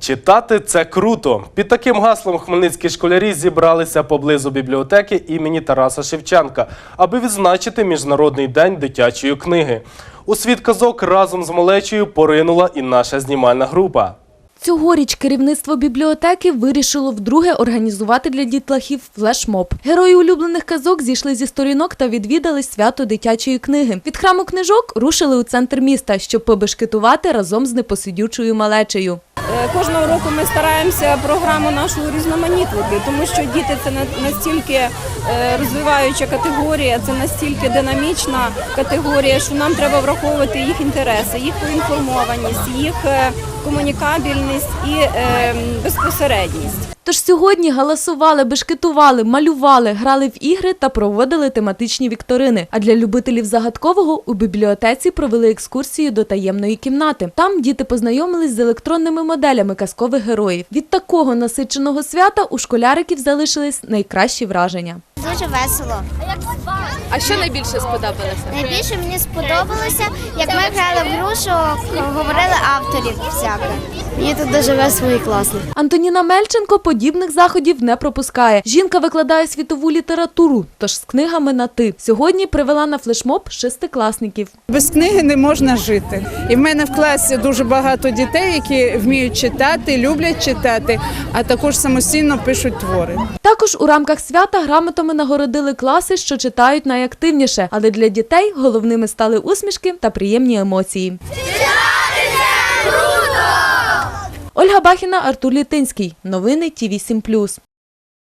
Читати це круто. Під таким гаслом хмельницькі школярі зібралися поблизу бібліотеки імені Тараса Шевченка, аби відзначити Міжнародний день дитячої книги. У світ казок разом з малечею поринула і наша знімальна група. Цьогоріч керівництво бібліотеки вирішило вдруге організувати для дітлахів флешмоб. Герої улюблених казок зійшли зі сторінок та відвідали свято дитячої книги. Від храму книжок рушили у центр міста, щоб побешкетувати разом з непосидючою малечею. Е, Кожного року ми стараємося програму нашу різноманітнити, тому що діти це настільки е, розвиваюча категорія, це настільки динамічна категорія, що нам треба враховувати їх інтереси, їх поінформованість, їх е, комунікабельність і безпосередність. Тож сьогодні галасували, бешкетували, малювали, грали в ігри та проводили тематичні вікторини. А для любителів загадкового у бібліотеці провели екскурсію до таємної кімнати. Там діти познайомились з електронними моделями казкових героїв. Від такого насиченого свята у школяриків залишились найкращі враження. Дуже весело. А що найбільше сподобалося? Найбільше мені сподобалося, як ми грали в гру, що говорили авторів всяке. Мені тут дуже весело і класно. Антоніна Мельченко подібних заходів не пропускає. Жінка викладає світову літературу, тож з книгами на ти. Сьогодні привела на флешмоб шестикласників. Без книги не можна жити. І в мене в класі дуже багато дітей, які вміють читати, люблять читати, а також самостійно пишуть твори. Також у рамках свята грамотами нагородили класи, що читають найактивніше, але для дітей головними стали усмішки та приємні емоції. Ольга Бахіна, Артур Літинський. Новини Ті 7